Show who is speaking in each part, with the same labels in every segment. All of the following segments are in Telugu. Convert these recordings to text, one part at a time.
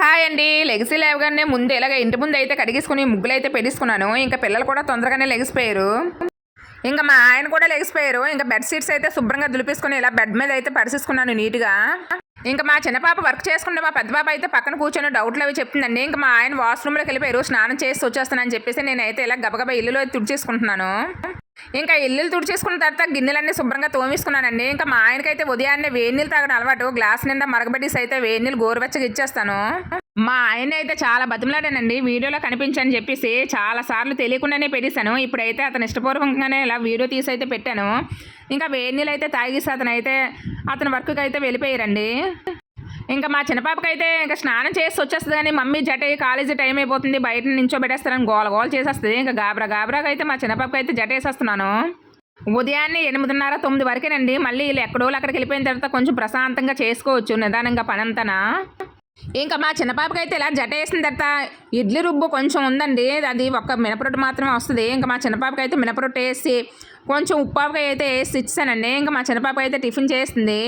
Speaker 1: హాయ్ అండి. లెగిసి లేవగానే ముందు ఇలాగ ఇంటి ముందు అయితే కడిగేసుకుని ముగ్గులు అయితే పెట్టేసుకున్నాను. ఇంకా పిల్లలు కూడా తొందరగానే లెగిసిపోయారు. ఇంకా మా ఆయన కూడా లెగిసిపోయారు. ఇంకా బెడ్ షీట్స్ అయితే శుభ్రంగా దులిపేసుకుని ఇలా బెడ్ మీద అయితే పరిచేసుకున్నాను నీట్గా. ఇంకా మా చిన్న పాప వర్క్ చేసుకుంటే మా పెద్ద పాప అయితే పక్కన కూర్చొని డౌట్లు అవి చెప్తుందండి. ఇంకా మా ఆయన వాష్రూమ్లోకి వెళ్ళిపోయారు స్నానం చేసి వచ్చేస్తానని చెప్పేసి నేనైతే ఇలా గబగబా ఇల్లులో తుడిచేసుకుంటున్నాను. ఇంకా ఇల్లులు తుడిచేసుకున్న తర్వాత గిన్నెలన్నీ శుభ్రంగా తోమేసుకున్నానండి. ఇంకా మా ఆయనకైతే ఉదయాన్నే వేడి నీళ్ళు తాగడం అలవాటు. గ్లాస్ నిండా మరగబెట్టేసి అయితే వేడి నీళ్ళు గోరువెచ్చగా ఇచ్చేస్తాను. మా ఆయన అయితే చాలా బతిమలాడానండి. వీడియోలో కనిపించని చెప్పేసి చాలా సార్లు తెలియకుండానే పెట్టేశాను. ఇప్పుడైతే అతను ఇష్టపూర్వకంగానే ఇలా వీడియో తీసి అయితే పెట్టాను. ఇంకా వేడి నీళ్ళు అయితే తాగేసి అతను అయితే అతని వర్క్కి అయితే వెళ్ళిపోయారండి. ఇంకా మా చిన్నపాపకి అయితే ఇంకా స్నానం చేసి వచ్చేస్తుంది కానీ మమ్మీ జట కాలేజీ టైం అయిపోతుంది బయట నుంచో పెట్టేస్తారని గోల గోల చేసేస్తుంది. ఇంకా గాబరా గాబరాగా అయితే మా చిన్నపాపకి అయితే జట వేసేస్తున్నాను. ఉదయాన్నే ఎనిమిదిన్నర తొమ్మిది వరకేనండి. మళ్ళీ వీళ్ళు ఎక్కడో అక్కడికి వెళ్ళిపోయిన తర్వాత కొంచెం ప్రశాంతంగా చేసుకోవచ్చు నిదానంగా పనంతనా. ఇంకా మా చిన్నపాపకి అయితే ఇలా జట వేసిన తర్వాత ఇడ్లీ రుబ్బు కొంచెం ఉందండి. అది ఒక్క మినపరొట్టు మాత్రమే వస్తుంది. ఇంకా మా చిన్నపాపకి అయితే మినపరొట్టు వేసి కొంచెం ఉప్పాపకాయ అయితే వేసి ఇచ్చానండి ఇంకా మా చిన్నపాప అయితే టిఫిన్ చేస్తుంది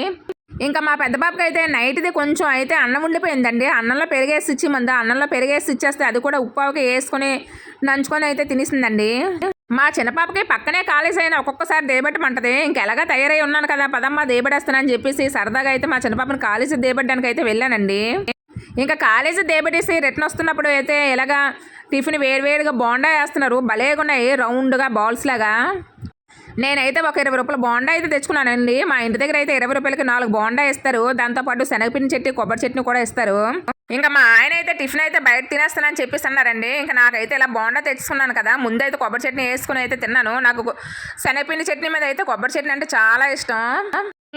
Speaker 1: ఇంకా మా పెద్ద బాబుకి అయితే నైట్ది కొంచెం అయితే అన్నం ఉండిపోయిందండి అన్నంలో పెరిగేసి ఇచ్చిమంది అన్నంలో పెరిగేసి ఇచ్చేస్తే అది కూడా ఉప్పావుకి వేసుకొని నంచుకొని అయితే తినేసిందండి. మా చిన్నపాపకి పక్కనే కాలేజ్ అయినా ఒక్కొక్కసారి దేబెట్టమంటది. ఇంకెలాగా తయారై ఉన్నాను కదా పదమ్మ దేబడేస్తానని చెప్పేసి సరదాగా అయితే మా చిన్నపాపని కాలేజీ దేబెట్టడానికి అయితే వెళ్ళానండి. ఇంకా కాలేజీ దేబెట్టేసి రిటర్న్ వస్తున్నప్పుడు అయితే ఇలాగా టిఫిన్ వేడివేడిగా బోండా వేస్తున్నారు. భలేగా ఉన్నాయి రౌండ్గా బాల్స్ లాగా నేనైతే ఒక ఇరవై రూపాయల బోండా అయితే తెచ్చుకున్నానండి. మా ఇంటి దగ్గర అయితే ఇరవై రూపాయలకి నాలుగు బోండా ఇస్తారు. దాంతోపాటు శనగపిండి చట్నీ కొబ్బరి చట్నీ కూడా ఇస్తారు. ఇంకా మా ఆయన అయితే టిఫిన్ అయితే బయట తినేస్తానని చెప్పేసి అన్నారండి. ఇంకా నాకైతే ఇలా బోండా తెచ్చుకున్నాను కదా. ముందైతే కొబ్బరి చట్నీ వేసుకుని అయితే తిన్నాను. నాకు శనగపిండి చట్నీ మీద అయితే కొబ్బరి చట్నీ అంటే చాలా ఇష్టం.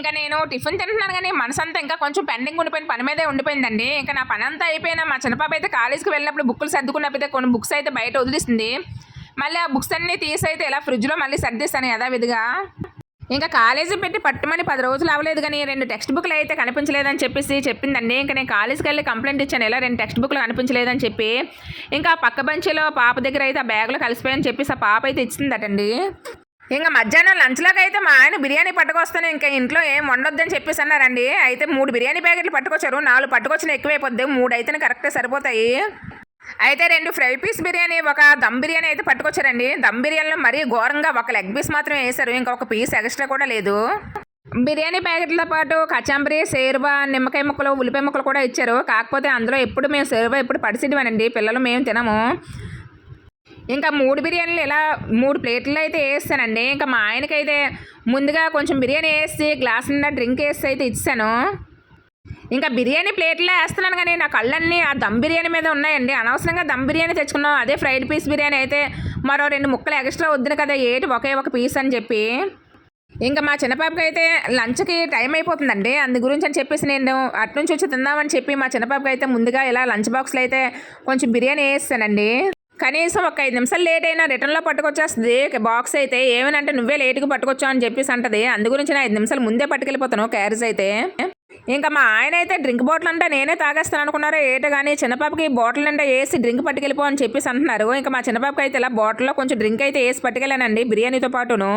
Speaker 1: ఇంకా నేను టిఫిన్ తింటున్నాను కానీ మనసంతా ఇంకా కొంచెం పెండింగ్ ఉండిపోయిన పని మీదే ఉండిపోయిందండి. ఇంకా నా పని అంతా అయిపోయినా మా చిన్నపాప అయితే కాలేజీకి వెళ్ళినప్పుడు బుక్కులు సర్దుకున్నప్పుడు కొన్ని బుక్స్ అయితే బయట వదిలిస్తుంది మళ్ళీ ఆ బుక్స్ అన్నీ తీసి అయితే ఇలా ఫ్రిడ్జ్లో మళ్ళీ సర్దిస్తాను యథావిధిగా? ఇంకా కాలేజీ పెట్టి పట్టుమని పది రోజులు అవ్వలేదు కానీ రెండు టెక్స్ట్ బుక్లు అయితే కనిపించలేదని చెప్పేసి చెప్పిందండి. ఇంకా నేను కాలేజీకి వెళ్ళి కంప్లైంట్ ఇచ్చాను. ఇలా రెండు టెక్స్ట్ బుక్లు కనిపించలేదని చెప్పి. ఇంకా పక్క బంచిలో పాప దగ్గర అయితే ఆ బ్యాగ్లో కలిసిపోయని చెప్పేసి ఆ పాప అయితే ఇచ్చిందటండి. ఇంకా మధ్యాహ్నం లంచ్లోకి అయితే మా ఆయన బిర్యానీ పట్టుకొస్తాను. ఇంకా ఇంట్లో ఏం వండొద్దని చెప్పేసి అన్నారండి. అయితే మూడు బిర్యానీ ప్యాకెట్లు పట్టుకొచ్చారు. నాలుగు పట్టుకొచ్చిన ఎక్కువైపోద్ది. మూడు అయితే కరెక్టే సరిపోతాయి. అయితే రెండు ఫ్రై పీస్ బిర్యానీ ఒక దమ్ బిర్యానీ అయితే పట్టుకొచ్చారండి. దమ్ బిర్యానీలో మరీ ఘోరంగా ఒక లెగ్ పీస్ మాత్రమే వేశారు. ఇంకా ఒక పీస్ ఎక్స్ట్రా కూడా లేదు. బిర్యానీ ప్యాకెట్లతో పాటు కచాంబరి సేరువా నిమ్మకాయ ముక్కలు ఉల్లిపాయ ముక్కలు కూడా ఇచ్చారు. కాకపోతే అందులో ఎప్పుడు మేము సేరువా ఎప్పుడు పడిసిడివానండి పిల్లలు మేము తినము. ఇంకా మూడు బిర్యానీలు ఇలా మూడు ప్లేట్లు అయితే వేస్తానండి. ఇంకా మా ఆయనకైతే ముందుగా కొంచెం బిర్యానీ వేసి గ్లాస్ నిండా డ్రింక్ వేసి అయితే ఇచ్చాను. ఇంకా బిర్యానీ ప్లేట్లో వేస్తున్నాను కానీ నా కళ్ళన్నీ ఆ దమ్ బిర్యానీ మీద ఉన్నాయండి. అనవసరంగా దమ్ బిర్యానీ తెచ్చుకున్నాం. అదే ఫ్రైడ్ పీస్ బిర్యానీ అయితే మరో రెండు ముక్కలు ఎక్స్ట్రా వద్దును కదా ఏటి ఒకే ఒక పీస్ అని చెప్పి. ఇంకా మా చిన్నపాపకి అయితే లంచ్కి టైం అయిపోతుందండి. అందు గురించి అని చెప్పేసి నేను అట్నుంచి వచ్చి తిందామని చెప్పి మా చిన్నపాపకి అయితే ముందుగా ఇలా లంచ్ బాక్స్లో అయితే కొంచెం బిర్యానీ వేస్తానండి కనీసం ఒక ఐదు నిమిషాలు లేట్ అయినా రిటర్న్లో పట్టుకొచ్చేస్తుంది. బాక్స్ అయితే ఏమనంటే నువ్వే లేట్గా పట్టుకొచ్చావు అని చెప్పేసి అంటది. అందు గురించి నేను ఐదు నిమిషాలు ముందే పట్టుకెళ్ళిపోతాను క్యారేజ్ అయితే. ఇంకా మా ఆయన అయితే డ్రింక్ బాటిల్ అంటే నేనే తాగేస్తాను అనుకున్నారో. ఏటో కానీ చిన్నపాపకి బాటిల్ అంటే వేసి డ్రింక్ పట్టుకెళ్ళిపో అని చెప్పేసి అంటున్నారు. ఇంకా మా చిన్నపాపకి అయితే ఇలా బాటిల్లో కొంచెం డ్రింక్ అయితే వేసి పట్టుకెళ్ళానండి బిర్యానీతో పాటును.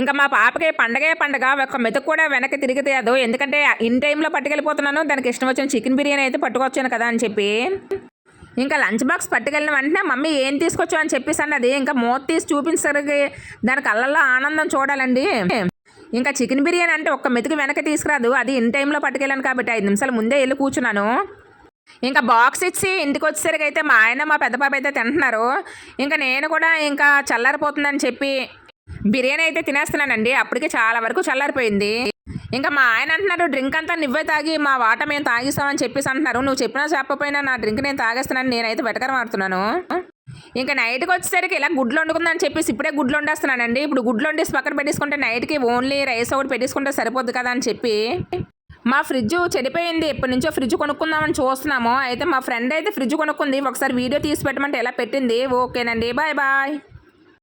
Speaker 1: ఇంకా మా పాపకి పండగే పండగ ఒక మెతుకు కూడా వెనక్కి తిరిగి తీయదు ఎందుకంటే ఇన్ టైంలో పట్టుకెళ్ళిపోతున్నాను. దానికి ఇష్టం వచ్చిన చికెన్ బిర్యానీ అయితే పట్టుకొచ్చాను కదా అని చెప్పి. ఇంకా లంచ్ బాక్స్ పట్టుకెళ్ళిన వెంటనే మమ్మీ ఏం తీసుకొచ్చావు అని చెప్పేసి అన్నది. ఇంకా మూత తీసి చూపించరికి దాని కళ్ళల్లో ఆనందం చూడాలండి. ఇంకా చికెన్ బిర్యానీ అంటే ఒక్క మెతుకు వెనక్కి తీసుకురాదు. అది ఇన్ టైంలో పట్టుకెళ్ళాను కాబట్టి ఐదు నిమిషాలు ముందే వెళ్ళి కూర్చున్నాను. ఇంకా బాక్స్ ఇచ్చి ఇంటికి వచ్చేసరికి అయితే మా ఆయన మా పెద్ద పాప అయితే తింటున్నారు. ఇంకా నేను కూడా ఇంకా చల్లారిపోతుందని చెప్పి బిర్యానీ అయితే తినేస్తున్నానండి. అప్పటికే చాలా వరకు చల్లారిపోయింది. ఇంకా మా ఆయన అంటున్నారు డ్రింక్ అంతా నువ్వే తాగి మా వాట మేము తాగిస్తామని చెప్పేసి అంటున్నారు. నువ్వు చెప్పినా చెప్పకపోయినా నా డ్రింక్ నేను తాగేస్తున్నాను నేనైతే వెటకరం ఆడుతున్నాను ఇంకా నైట్కి వచ్చేసరికి ఇలా గుడ్లు వండుకుందని చెప్పేసి ఇప్పుడే గుడ్లు వండేస్తున్నానండి. ఇప్పుడు గుడ్లు వండేసి పక్కన పెట్టేసుకుంటే నైట్కి ఓన్లీ రైస్ ఒకటి పెట్టేసుకుంటే సరిపోద్ది కదా అని చెప్పి మా ఫ్రిడ్జ్ చెడిపోయింది. ఎప్పటి నుంచో ఫ్రిడ్జ్ కొనుక్కుందామని చూస్తున్నాము. అయితే మా ఫ్రెండ్ అయితే ఫ్రిడ్జ్ కొనుక్కుంది. ఒకసారి వీడియో తీసి పెట్టమంటే ఎలా పెట్టింది? ఓకేనండి. Bye bye